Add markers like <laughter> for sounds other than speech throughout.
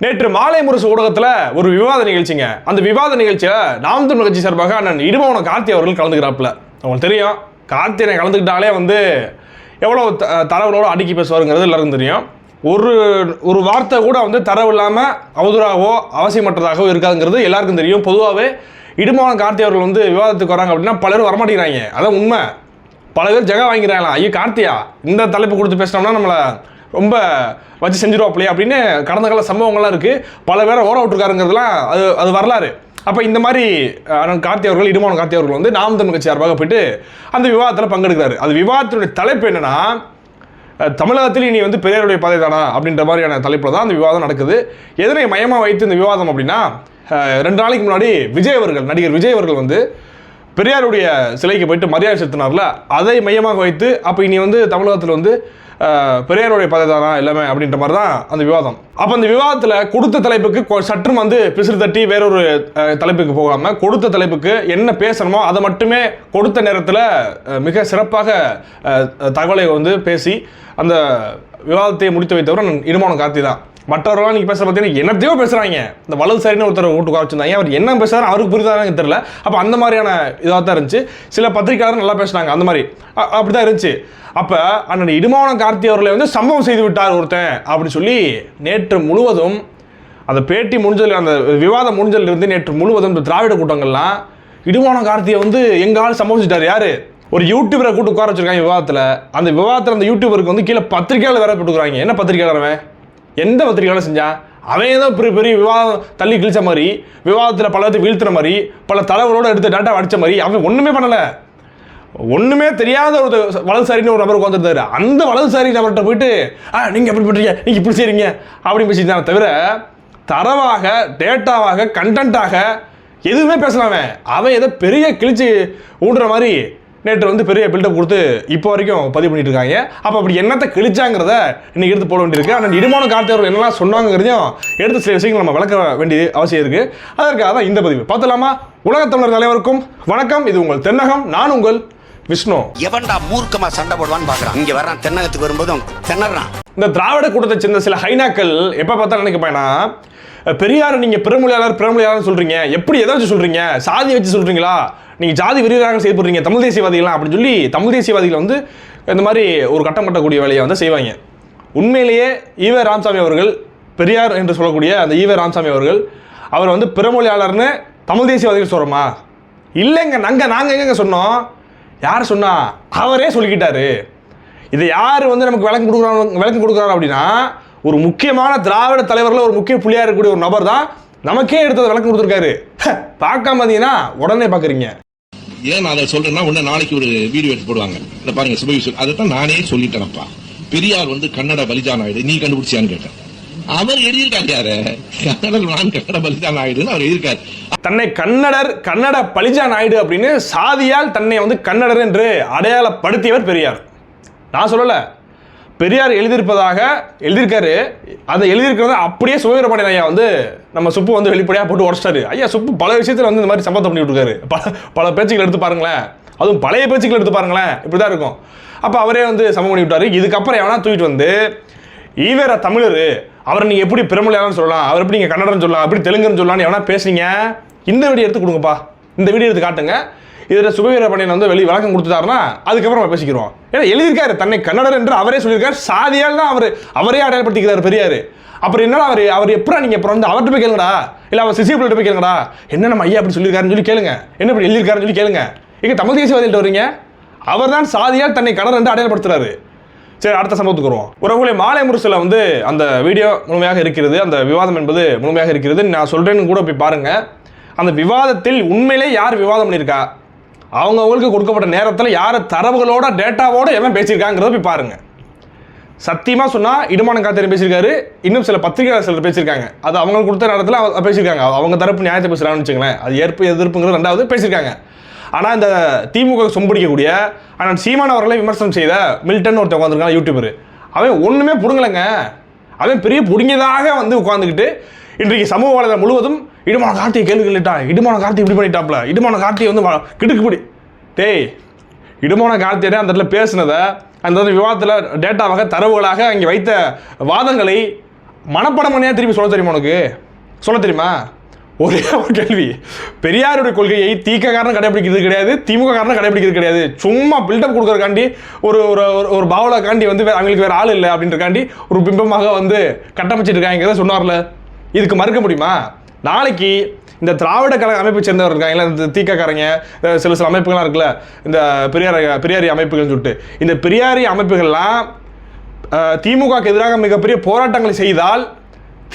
நேற்று மாலை முரசு ஊடகத்தில் ஒரு விவாத நிகழ்ச்சிங்க. அந்த விவாத நிகழ்ச்சியை நாம் தமிழ் கட்சி சார்பாக அண்ணன் இடுமவன கார்த்தி அவர்கள் கலந்துக்கிறாப்புல. அவங்களுக்கு தெரியும். கார்த்தியை கலந்துக்கிட்டாலே வந்து எவ்வளோ த- அடுக்கி பேசுவாருங்கிறது எல்லாருக்கும் தெரியும். ஒரு ஒரு வார்த்தை கூட வந்து தரவு இல்லாமல் அவதூறாகவோ அவசியமற்றதாகவோ இருக்காதுங்கிறது எல்லாருக்கும் தெரியும். பொதுவாகவே இடுமவன கார்த்தி அவர்கள் வந்து விவாதத்துக்கு வராங்க அப்படின்னா பலரும் வரமாட்டேங்கிறாங்க. அதான் உண்மை. பல பேர் ஜெகா வாங்கிக்கிறாங்களா ஐயோ கார்த்தியா இந்த தலைப்பு கொடுத்து பேசினோம்னா நம்மளை ரொம்ப வச்சு செஞ்சிருவாப்பிலையே அப்படின்னு கடந்த கால சம்பவங்கள்லாம் இருக்குது பல பேரை ஓர விட்டுருக்காருங்கிறதுலாம் அது அது வரலாறு. அப்போ இந்த மாதிரி கார்த்தி அவர்கள் இடுமான கார்த்தி அவர்கள் வந்து நாம் தமிழ் கட்சி சார்பாக போயிட்டு அந்த விவாதத்தில் பங்கெடுக்கிறாரு. அது விவாதத்தினுடைய தலைப்பு என்னன்னா தமிழகத்தில் இனி வந்து பெரியாருடைய பாதை தானா அப்படின்ற மாதிரியான தலைப்பில் தான் அந்த விவாதம் நடக்குது. எதனை மையமாக வைத்து இந்த விவாதம் அப்படின்னா ரெண்டு நாளைக்கு முன்னாடி விஜய் அவர்கள் நடிகர் விஜய் அவர்கள் வந்து பெரியாருடைய சிலைக்கு போயிட்டு மரியாதை செலுத்தினார்ல அதை மையமாக வைத்து அப்போ இனி வந்து தமிழகத்தில் வந்து பெரியாருடைய பதவி தானா எல்லாமே அப்படின்ற மாதிரி தான் அந்த விவாதம். அப்போ அந்த விவாதத்தில் கொடுத்த தலைப்புக்கு கொ- சற்றும் வந்து பிசிறு தட்டி வேறொரு தலைப்புக்கு போகாமல் கொடுத்த தலைப்புக்கு என்ன பேசணுமோ அதை மட்டுமே கொடுத்த நேரத்தில் மிக சிறப்பாக தகவலை வந்து பேசி அந்த விவாதத்தை முடித்து வைத்தவர் நான் இருமான கார்த்தி தான் மற்றவர்களாம் நீங்கள் பேசுகிற பார்த்தீங்கன்னா என்னத்தையோ பேசுகிறாங்க இந்த வலதுசாரின்னு ஒருத்தர் ஓட்டு குறைச்சிருந்தாங்க அவர் என்ன பேசுறாரு அவருக்கு புரியுதான்னு தெரில தெரியல. அப்போ அந்த மாதிரியான இதாக தான் இருந்துச்சு. சில பத்திரிக்கையாளர் நல்லா பேசுனாங்க. அந்த மாதிரி. அப்படி தான் இருந்துச்சு. அப்போ அண்ணன் இடுமான கார்த்தி அவர்களை வந்து சம்பவம் செய்து விட்டார் ஒருத்தன் அப்படி சொல்லி நேற்று முழுவதும் அந்த பேட்டி முடிஞ்சல் அந்த விவாதம் முடிஞ்சலிருந்து நேற்று முழுவதும் இந்த திராவிட கூட்டங்கள்லாம் இடுமான கார்த்தியை வந்து எங்கால் ஆள் சம்பவிச்சிட்டார் யாரு? ஒரு யூடியூபரை கூட்டு உட்கார வச்சிருக்காங்க விவாதத்தில். அந்த விவாதத்தில் அந்த யூடியூபருக்கு வந்து கீழே பத்திரிக்கையாளர் வேற போட்டுக்கிறாங்க. என்ன பத்திரிக்கையாளர் அவன்? எந்த பத்திரிகையாலும் செஞ்சான் அவன் தான் பெரிய பெரிய விவாதம் தள்ளி கிழிச்ச மாதிரி விவாதத்தில் பலத்தை வீழ்த்துற மாதிரி பல தலைவரோட எடுத்து டேட்டா அடித்த மாதிரி அவன் ஒன்றுமே பண்ணலை. ஒன்றுமே தெரியாத ஒரு வலதுசாரின்னு ஒரு நபர் உட்காந்துருந்தாரு அந்த வலதுசாரி நபர்கிட்ட போயிட்டு ஆ நீங்கள் எப்படி பண்ணுறீங்க நீங்கள் இப்படி செய்றீங்க? அப்படின்னு பேசிட்டாங்க தவிர தரவாக டேட்டாவாக கண்டென்ட்டாக எதுவுமே பேசலாமே அவன். ஏதோ பெரிய கிழிச்சு ஊடுற மாதிரி நேற்று வந்து பெரிய பில்டப் கொடுத்து இப்போ வரைக்கும் பதிவு பண்ணிட்டு இருக்காங்க அப்போ அப்படி என்னத்தை கிழிச்சாங்கிறத இன்னைக்கு எடுத்து போட வேண்டியிருக்கு. ஆனால் இடுமான கார்த்தியர்கள் என்னெல்லாம் சொன்னாங்கிறதையும் எடுத்து சில விஷயங்கள் நம்ம விளக்க வேண்டிய அவசியம் இருக்கு. அதற்காக தான் இந்த பதிவு. பார்த்தலாமா உலகத் தமிழர் அனைவருக்கும் வணக்கம். இது உங்கள் தென்னகம். நான் உங்கள் விஷ்ணு. எவன்டா மூர்க்கமா சண்டை போடுவான்னு பாக்குறான். இங்க வர்றான் தென்னகத்துக்கு வரும்போது திணறான். இந்த திராவிட கூட்டத்தை சேர்ந்த சில ஹைனாக்கள் எப்போ பார்த்தா நினைக்கப்பேனா பெரியார் நீங்க பெருமொழியாளர் பெருமொழியாளர் சொல்றீங்க. எப்படி எதை வச்சு சொல்றீங்க? சாதி வச்சு சொல்றீங்களா? நீங்கள் ஜாதி விரிவாக செயல்படுறீங்க தமிழ் தேசியவாதிகளாம் அப்படின்னு சொல்லி தமிழ் தேசியவாதிகள் வந்து இந்த மாதிரி ஒரு கட்டம் கட்டக்கூடிய வேலையை வந்து செய்வாங்க. உண்மையிலேயே ஈவே ராமசாமி அவர்கள் பெரியார் என்று சொல்லக்கூடிய அந்த ஈவே ராமசாமி அவர்கள் அவர் வந்து பிறமொழியாளர்னு தமிழ் தேசியவாதிகள் சொல்கிறோமா இல்லைங்க நாங்கள் நாங்கள் எங்கங்க சொன்னோம்? யார் சொன்னா? அவரே சொல்லிக்கிட்டாரு. இதை யார் வந்து நமக்கு விளக்கம் கொடுக்குறாங்க விளக்கம் கொடுக்குறாரு அப்படின்னா ஒரு முக்கியமான திராவிட தலைவரில் ஒரு முக்கிய புள்ளியாக இருக்கக்கூடிய ஒரு நபர் தான் நமக்கே எடுத்தது விளக்கம் கொடுத்துருக்காரு. பார்க்காம பார்த்தீங்கன்னா உடனே பார்க்குறீங்க ஏன் நான் அதை சொல்றேன்னா உடனே நாளைக்கு ஒரு வீடியோ எடுத்து போடுவாங்க. இல்லை பாருங்க சுபவிஸ்வன் அதைத்தான் நானே சொல்லிட்டேனப்பா. பெரியார் வந்து கன்னட பலிதான ஆயிடு. நீ கண்டுபிடிச்சியான்னு கேட்டேன். அவர் எழுதியிருக்காரு யாரு? கன்னட நான் கன்னட பலிதான ஆயிடுன்னு அவர் எழுதியிருக்காரு. தன்னை கன்னடர் கன்னட பலிஜான் ஆயிடு அப்படின்னு சாதியால் தன்னை வந்து கன்னடர் என்று அடையாளப்படுத்தியவர் பெரியார். நான் சொல்லலை. பெரியார் எழுதியிருப்பதாக எழுதியிருக்காரு. அதை எழுதியிருக்கிறத அப்படியே சுகவீரபாண்டியன் ஐயா வந்து நம்ம சுப்பு வந்து வெளிப்படையாக போட்டு உடச்சிட்டாரு. ஐயா சுப்பு பல விஷயத்தில் வந்து இந்த மாதிரி சம்பந்தம் பண்ணி விட்டுருக்காரு பல பல பேச்சுக்கள் எடுத்து பாருங்களேன். அதுவும் பழைய பேச்சுக்கள் எடுத்து பாருங்களேன். இப்படி தான் இருக்கும். அப்போ அவரே வந்து சமம் பண்ணி விட்டாரு. இதுக்கப்புறம் எவனா தூக்கிட்டு வந்து ஈவேரா தமிழர் அவரை நீங்கள் எப்படி பிரமலையாளன்னு சொல்லலாம் அவர் எப்படி நீங்கள் கன்னடம் சொல்லலாம் எப்படி தெலுங்குன்னு சொல்லலாம்னு எவனா பேசுனீங்க? இந்த வீடியோ எடுத்து கொடுங்கப்பா. இந்த வீடியோ எடுத்து காட்டுங்க. இதில் சுபவீர பாண்டியன் வந்து வெளி வழக்கம் கொடுத்துட்டாருன்னா அதுக்கப்புறம் நம்ம பேசிக்கிறோம் ஏன்னா எழுதியிருக்காரு தன்னை கன்னடர் என்று அவரே சொல்லியிருக்காரு. சாதியால் தான் அவர் அவரே அடையாளப்படுத்திக்கிறார் பெரியார். அப்புறம் என்னடா அவர் அவர் எப்படா நீங்கள் அப்புறம் வந்து அவர்கிட்ட போய் கேளுங்கடா? இல்லை அவர் சிசி போய் கேளுங்கடா? என்ன நம்ம ஐயா அப்படி சொல்லியிருக்காருன்னு சொல்லி கேளுங்க. என்ன இப்படி எழுதியிருக்காருன்னு சொல்லி கேளுங்க. இங்கே தமிழ் தேசியவாதிகிட்ட வரீங்க? அவர் தான் சாதியால் தன்னை கன்னடர் என்று அடையாளப்படுத்துறாரு. சரி அடுத்த சம்பவத்துக்கு வருவோம். உறவுகளை மாலை முரசில் வந்து அந்த வீடியோ முழுமையாக இருக்கிறது அந்த விவாதம் என்பது முழுமையாக இருக்கிறது. நான் சொல்கிறேன்னு கூட போய் பாருங்கள் அந்த விவாதத்தில் உண்மையிலே யார் விவாதம் பண்ணியிருக்கா? அவங்கவுங்களுக்கு கொடுக்கப்பட்ட நேரத்தில் யார் தரவுகளோட டேட்டாவோட எவன் பேசியிருக்காங்கிறத போய் பாருங்க. சத்தியமாக சொன்னால் இடுமான காத்திரம் பேசியிருக்காரு இன்னும் சில பத்திரிகையாளர் சிலர் பேசியிருக்காங்க. அது அவங்களுக்கு கொடுத்த நேரத்தில் பேசியிருக்காங்க. அவங்க தரப்பு நியாயத்தை பேசுகிறாங்கன்னு வச்சுங்களேன் அது ஏற்பு எதிர்ப்புங்கிறது ரெண்டாவது பேசியிருக்காங்க. ஆனால் இந்த திமுக சொம்பிடிக்கக்கூடிய ஆனால் சீமான் அவர்களை விமர்சனம் செய்த மில்டன் ஒருத்தன் உட்காந்துருக்கான் யூடியூபர் அவன் ஒன்றுமே பிடுங்கலைங்க. அவன் பெரிய பிடுங்கியதாக வந்து உட்காந்துக்கிட்டு இன்றைக்கு சமூக வலைதளம் முழுவதும் இடுமான கார்த்தியை கேள்வி கேட்டுட்டான். இடுமான கார்த்தி இப்படி பண்ணிட்டாப்ல. இடுமான கார்த்தியை வந்து வ- கிடுக்குப்பிடி டேய் இடுமான கார்த்தியரே அந்த இடத்துல பேசினதை அந்த விவாதத்தில் டேட்டாவாக தரவுகளாக அங்கே வைத்த வாதங்களை மனப்படம் பண்ணியா திருப்பி சொல்ல தெரியுமா உனக்கு? சொல்ல தெரியுமா? ஒரே ஒரு கேள்வி. பெரியாருடைய கொள்கையை தீக்க காரணம் கடைபிடிக்கிறது கிடையாது திமுக காரணம் கடைபிடிக்கிறது கிடையாது. சும்மா பில்டப் கொடுக்குறக்காண்டி ஒரு ஒரு ஒரு- ஒரு பாவலக்காண்டி வந்து அவங்களுக்கு வேறு ஆள் இல்லை அப்படின்றக்காண்டி ஒரு பிம்பமாக வந்து கட்டமைச்சிட்டு இருக்காங்க. சொன்னார்ல. இதுக்கு மறுக்க முடியுமா? நாளைக்கு இந்த திராவிட கழக அமைப்பை சேர்ந்தவர் இருக்காங்க. இந்த தீக்கக்காரங்க சில சில அமைப்புகள்லாம் இருக்குல்ல இந்த பெரியார் பெரியாரி அமைப்புகள்னு சொல்லிட்டு. இந்த பெரியாரி அமைப்புகள்லாம் திமுகவுக்கு எதிராக மிகப்பெரிய போராட்டங்களை செய்தால்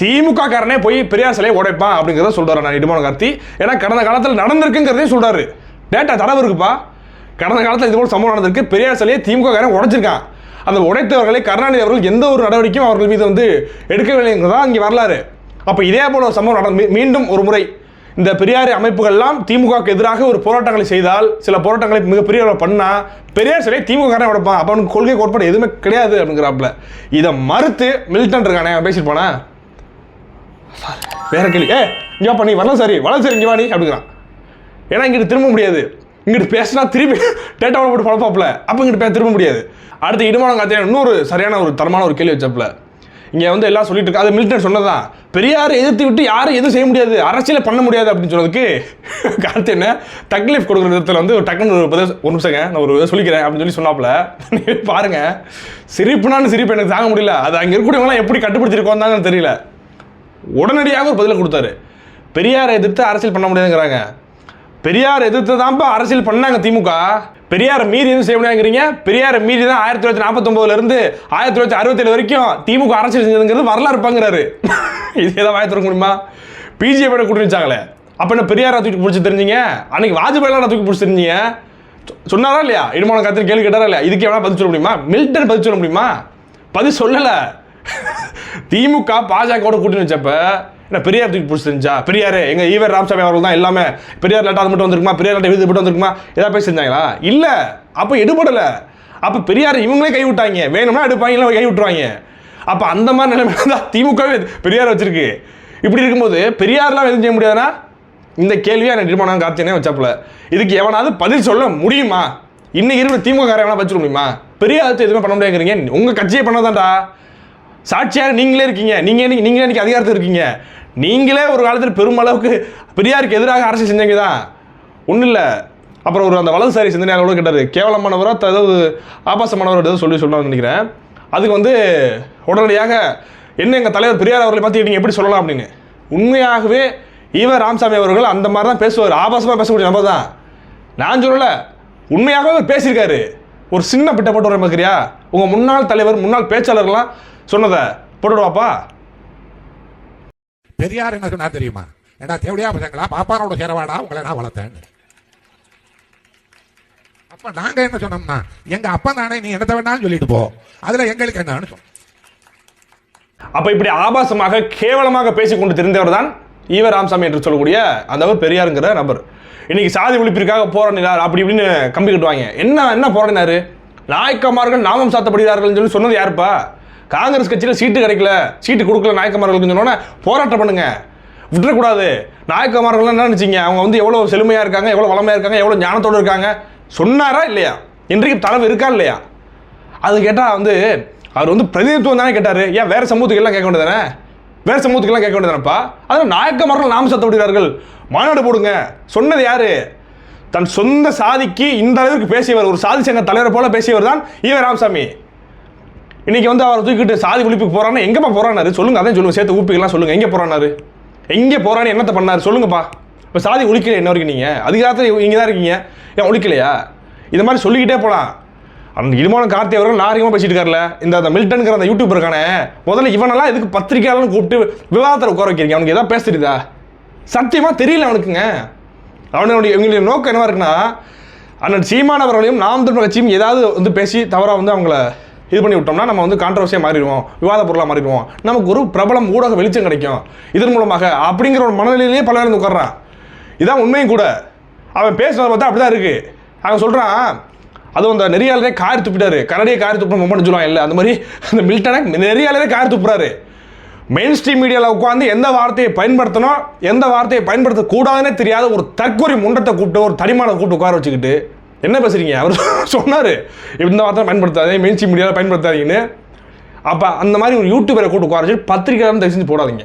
திமுக காரனே போய் பெரியார் சிலையை உடைப்பான் அப்படிங்கிறத சொல்கிறார் நான் இடுமான கார்த்தி. ஏன்னா கடந்த காலத்தில் நடந்திருக்குங்கிறதையும் சொல்கிறாரு டேட்டா தரவு இருக்குப்பா. கடந்த காலத்தில் இது போல சம்பவம் நடந்திருக்கு. பெரியார் சிலையை திமுகக்காரன் உடைச்சிருக்கான். அந்த உடைத்தவர்களை கருணாநிதி அவர்கள் எந்த ஒரு நடவடிக்கையும் அவர்கள் மீது வந்து எடுக்கவில்லைங்கிறதா இங்கே வரலாறு. அப்போ இதே போல ஒரு சம்பவம் நடந்து மீண்டும் ஒரு முறை இந்த பெரியார் அமைப்புகள்லாம் திமுகவுக்கு எதிராக ஒரு போராட்டங்களை செய்தால் சில போராட்டங்களை மிகப்பெரிய அளவுல பண்ணா பெரியார் சிலை திமுக காரன் உடைப்பான். அப்போ அவனுக்கு கொள்கை கோட்பாடு எதுவுமே கிடையாது அப்படிங்கிறாப்புல. இதை மறுத்து மில்டன் இருக்கானே பேசிட்டு போனா? வேற கேள்வி. ஏ இங்கே பண்ணி வரலாம் சரி வரலாம் சரி இங்கே வாணி அப்படிங்கிறான். ஏன்னா இங்கிட்டு திரும்ப முடியாது. இங்கிட்டு பேசினா திரும்பி டேட்டாவில் போட்டு பழப்பாப்புல. அப்போ இங்கிட்டு பே திரும்ப முடியாது. அடுத்து இடுமானம் காத்தியா இன்னொரு சரியான ஒரு தரமான ஒரு கேள்வி வச்சப்பல. இங்கே வந்து எல்லாம் சொல்லிட்டு இருக்கா அது மில்டன் சொன்னதான் பெரியாரை எதிர்த்து விட்டு யாரும் எதுவும் செய்ய முடியாது. அரசியலை பண்ண முடியாது அப்படின்னு சொன்னதுக்கு <laughs> கார்த்தி என்ன? தக்லீஃப் கொடுக்குற விதத்தில் வந்து ஒரு டக்குன்னு ஒரு பதில் ஒரு நிமிஷங்க நான் ஒரு இதை சொல்லிக்கிறேன் அப்படின்னு சொல்லி சொன்னாப்புல. <laughs> பாருங்க. சிரிப்புனான்னு சிரிப்பு எனக்கு தாங்க முடியல. அது அங்கே இருக்கக்கூடியவங்களாம் எப்படி கட்டுப்படுத்திருக்கோம் தான் தெரியல. உடனடியாக ஒரு பதிலை கொடுத்தாரு. பெரியாரை எதிர்த்து அரசியல் பண்ண முடியாதுங்கிறாங்க. பெரியார் எதிர்த்து தான்ப்பா அரசியல் பண்ணாங்க திமுக. பெரியார் மீறி எதுவும் செய்ய முடியாதுங்கிறீங்க? பெரியாரை மீறி தான் ஆயிரத்தி தொள்ளாயிரத்தி நாற்பத்தொம்போதுல இருந்து ஆயிரத்தி தொள்ளாயிரத்தி அறுபத்தேழு வரைக்கும் திமுக அரசியல் செஞ்சதுங்கிறது வரலாறு இருப்பாங்கிறாரு. <laughs> இது ஏதாவது வாய் திறக்க முடியுமா? பிஜேபி கூட்டி வச்சாங்களே. அப்ப என்ன பெரியாரை தூக்கி பிடிச்சி தெரிஞ்சீங்க? அன்னைக்கு வாஜ்பாயெல்லாம் தூக்கி பிடிச்சி தெரிஞ்சீங்க? சொன்னாரா இல்லையா? இடுமான கத்திரி கேள்வி கேட்டாரா இல்லையா? இதுக்கு எவ்வளோ பதில் சொல்ல முடியுமா? மில்டன் பதில் சொல்ல முடியுமா? பதில் சொல்லலை. <laughs> திமுக பாஜகவோட கூட்டணி வச்சப்போ என்ன பெரியார் தூக்கி பிடிச்சி செஞ்சா? பெரியார் எங்க ஈவர் ராமசாமி அவர்கள் தான் எல்லாமே. பெரியார் லேட்டா அது மட்டும் வந்திருக்குமா? பெரியார் லேட்டா எழுதி மட்டும் வந்திருக்குமா? ஏதாவது பேசி செஞ்சாங்களா? இல்ல. அப்ப எடுபடல. அப்ப பெரியார் இவங்களே கை விட்டாங்க. வேணும்னா எடுப்பாங்க இல்லை கை விட்டுருவாங்க. அப்ப அந்த மாதிரி நிலைமையில தான் திமுகவே பெரியார் வச்சிருக்கு. இப்படி இருக்கும்போது பெரியார்லாம் எதுவும் செய்ய முடியாதுன்னா இந்த கேள்வியை எனக்கு நிர்மாணம் கார்த்தியனே வச்சாப்புல. இதுக்கு எவனாவது பதில் சொல்ல முடியுமா? இன்னைக்கு இருக்கிற திமுக காரை எவனா பதில் முடியுமா? பெரியார் எதுவுமே பண்ண முடியாதுங்கிறீங்க. உங்க கட்சியை பண்ணதான்டா. சாட்சியாக நீங்களே இருக்கீங்க. நீங்கள் இன்னைக்கு- நீங்களே இன்றைக்கி அதிகாரத்தில் இருக்கீங்க. நீங்களே ஒரு காலத்தில் பெருமளவுக்கு பெரியாருக்கு எதிராக அரசியல் செஞ்சீங்க தான். ஒன்றும் இல்லை. அப்புறம் ஒரு அந்த வலதுசாரி சிந்தனையாளர் கூட கேட்டார். கேவலமானவரோ அதாவது ஏதாவது ஆபாசமானவர் ஏதோ சொல்லி சொன்னான்னு நினைக்கிறேன். அதுக்கு வந்து உடனடியாக என்ன எங்கள் தலைவர் பெரியார் அவர்களை பற்றி நீங்கள் எப்படி சொல்லலாம்? அப்படின்னு. உண்மையாகவே ஈவ ராமசாமி அவர்கள் அந்த மாதிரி தான் பேசுவார். ஆபாசமாக பேசக்கூடிய நபர் தான். நான் சொல்லலை. உண்மையாகவே அவர் பேசியிருக்காரு. ஒரு சின்ன பிட்ட போட்டு வர பார்க்குறியா உங்கள் முன்னாள் தலைவர் முன்னாள் பேச்சாளர்லாம் சொன்னதை போட்டுடுவாப்பா? பெரியார் என்ன சொன்னார் தெரியுமா? ஏன்னா தேவடியா பசங்களா பாப்பானோட சேரவாடா உங்களை நான் வளர்த்தேன் அப்ப நாங்க என்ன சொன்னோம்னா எங்க அப்பா தானே நீ என்னத்த வேணாலும் சொல்லிட்டு போ. அதுல எங்களுக்கு என்னன்னு சொன்னோம். அப்ப இப்படி ஆபாசமாக கேவலமாக பேசிக்கொண்டு தெரிந்தவர் தான் ஈவ ராமசாமி என்று சொல்லக்கூடிய அந்தவர் பெரியாருங்கிற நபர். இன்னைக்கு சாதி ஒழிப்பிற்காக போராடினார் அப்படி இப்படின்னு கம்பி கட்டுவாங்க. என்ன என்ன போராடினாரு? நாயக்கமார்கள் நாமம் சாத்தப்படுகிறார்கள் சொல்லி சொன்னது யாருப்பா? காங்கிரஸ் கட்சியில் சீட்டு கிடைக்கல. சீட்டு கொடுக்கல நாயக்கமார்களுக்கு சொன்னோன்னே போராட்டம் பண்ணுங்க. விட்டுறக்கூடாது. நாயக்கமார்கள் என்ன நினைச்சீங்க? அவங்க வந்து எவ்வளோ செழுமையாக இருக்காங்க எவ்வளோ வளமையாக இருக்காங்க எவ்வளோ ஞானத்தோடு இருக்காங்க? சொன்னாரா இல்லையா? இன்றைக்கு தலைவர் இருக்கா இல்லையா? அது கேட்டால் வந்து அவர் வந்து பிரதிநிதித்துவம் தானே கேட்டார். ஏன் வேறு சமூகத்துக்கெல்லாம் கேட்க வேண்டியதானே வேறு சமூகத்துக்கெல்லாம் கேட்க வேண்டியதானப்பா அதனால் நாயக்கமார்கள் நாம் சத்த விடுகிறார்கள். மாநாடு போடுங்க. சொன்னது யாரு? தன் சொந்த சாதிக்கு இந்த அளவுக்கு பேசியவர் ஒரு சாதி சங்க தலைவரை போல பேசியவர் தான் ஈவ ராமசாமி. இன்னைக்கு வந்து அவரை தூக்கிட்டு சாதி ஒழிப்புக்கு போறான்னா எங்கப்பா போறானாரு? சொல்லுங்க அதான் சொல்லுங்க. சேர்த்து ஊப்பிக்கலாம் சொல்லுங்க. எங்கே போறானாரு? எங்கே போறான்னு என்னத்தை பண்ணாரு? சொல்லுங்கப்பா. இப்போ சாதி ஒழிக்கல என்ன வரைக்கும் நீங்க? அதிகாரத்தில் இங்கே தான் இருக்கீங்க. ஏன் ஒழிக்கலையா? இது மாதிரி சொல்லிக்கிட்டே போலாம். அந்த இடுமான கார்த்தி அவர்கள் நாரியமாக பேசிட்டு இருக்காருல. இந்த அந்த மில்டன்கிற அந்த யூடியூபர் இருக்கானே முதல்ல இவனெல்லாம் எதுக்கு பத்திரிக்கையாளர்னு கூப்பிட்டு விவாதத்தில் உட்கார வைக்கிறீங்க? அவனுக்கு எதாவது பேச சத்தியமாக சத்தியமா தெரியல அவனுக்குங்க. அவனுடைய இவங்களுடைய நோக்கம் என்னவா இருக்குன்னா அண்ணன் சீமானவர்களையும் நாம் தமிழ் கட்சியும் ஏதாவது வந்து பேசி தவறாக வந்து அவங்கள இது பண்ணி விட்டோம்னா நம்ம வந்து கான்ட்ரவர்சியாக மாறிடுவோம். விவாத பொருளாக மாறிடுவோம். நமக்கு ஒரு பிரபலம் ஊடக வெளிச்சம் கிடைக்கும். இதன் மூலமாக அப்படிங்கிற ஒரு மனநிலையிலேயே பல பேர் உட்கார்றான். இதான் உண்மையும் கூட. அவன் பேசுனதை பார்த்தா அப்படிதான் இருக்குது அவன் சொல்கிறான் அதுவும் அந்த நெறியாளரே கார் துப்பிட்டாரு. கரடியை கார் துப்புற மொமெண்ட் சொல்லுவாங்க இல்லை. அந்த மாதிரி அந்த மில்டனை நெறியாளரே கார் துப்புறாரு. மெயின் ஸ்ட்ரீம் மீடியாவில் உட்காந்து எந்த வார்த்தையை பயன்படுத்தணும் எந்த வார்த்தையை பயன்படுத்தக்கூடாதுன்னே தெரியாத ஒரு தற்கொலை முண்டத்தை கூப்பிட்டு ஒரு தனிமான கூப்பிட்டு உட்கார வச்சுக்கிட்டு என்ன பேசுறீங்க? அவர் <laughs> சொன்னார். இந்த வார்த்தை பயன்படுத்தாதீங்க மெயின் மீடியாவில் பயன்படுத்தாதீங்கன்னு. அப்போ அந்த மாதிரி ஒரு யூடியூபரை கூட்டு குறைச்சி வச்சு பத்திரிக்கையாளர் தயவு செஞ்சு போடாதீங்க.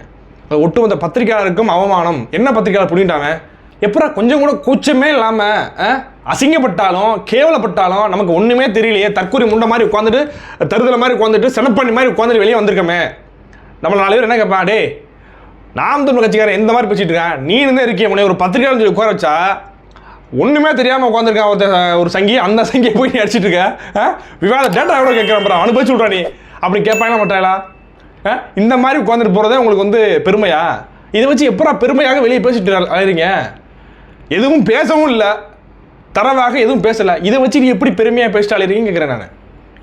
அது ஒட்டுமொத்த பத்திரிக்கையாளருக்கும் அவமானம். என்ன பத்திரிக்கையாளர் புரியிட்டாங்க எப்படா கொஞ்சம் கூட கூச்சமே இல்லாமல் அசிங்கப்பட்டாலும் கேவலப்பட்டாலும் நமக்கு ஒன்றுமே தெரியலையே. தற்கொலை முண்டை மாதிரி உட்காந்துட்டு தருதலை மாதிரி உட்காந்துட்டு செனப்பண்ணி மாதிரி உட்காந்துட்டு வெளியே வந்திருக்கோமே. நம்மள நாலு பேர் என்ன கேட்பான் டே நாம் தமிழ் கட்சிக்காரன் எந்த மாதிரி பேசிட்டு இருக்கேன். நீ இருந்தே இருக்கிய உன்னை ஒரு பத்திரிகையாளர் சொல்லி உட்கார வச்சா ஒன்றுமே தெரியாமல் உட்காந்துருக்கான் ஒருத்த ஒரு சங்கி அந்த சங்கியை போய் நீ அடிச்சிட்டு இருக்க ஆ? விவாத டேட்டா எவ்வளோ கேட்குறான் அனுபவிச்சு விட்றா நீ. அப்படி கேட்பாங்க மாட்டாங்களா ஆ? இந்த மாதிரி உட்காந்துட்டு போகிறதே உங்களுக்கு வந்து பெருமையா? இதை வச்சு எப்படா பெருமையாக வெளியே பேசிட்டு அலையிறீங்க எதுவும் பேசவும் இல்லை. தரவாக எதுவும் பேசலை. இதை வச்சு நீ எப்படி பெருமையாக பேசிட்டு அலையிறீங்கன்னு கேட்குறேன் நான்.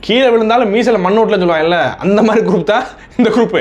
கீழே விழுந்தாலும் மீசில் மண்ணோட்டில் சொல்லுவாங்கல்ல அந்த மாதிரி குரூப் தான் இந்த குரூப்பு